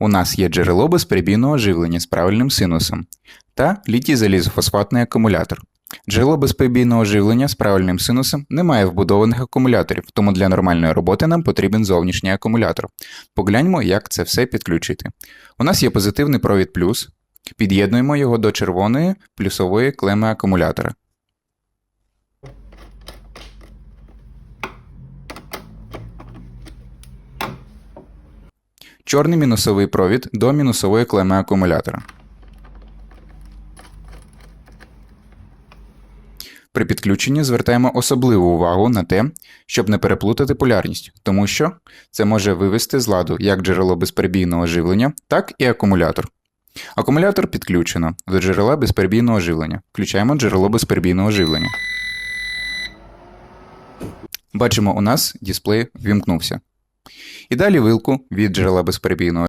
У нас є джерело безперебійного живлення з правильним синусом та літій залізофосфатний акумулятор. Джерело безперебійного живлення з правильним синусом не має вбудованих акумуляторів, тому для нормальної роботи нам потрібен зовнішній акумулятор. Погляньмо, як це все підключити. У нас є позитивний провід плюс. Під'єднуємо його до червоної плюсової клеми акумулятора. Чорний мінусовий провід до мінусової клеми акумулятора. При підключенні звертаємо особливу увагу на те, щоб не переплутати полярність, тому що це може вивести з ладу як джерело безперебійного живлення, так і акумулятор. Акумулятор підключено до джерела безперебійного живлення. Включаємо джерело безперебійного живлення. Бачимо, у нас дисплей вімкнувся. І далі вилку від джерела безперебійного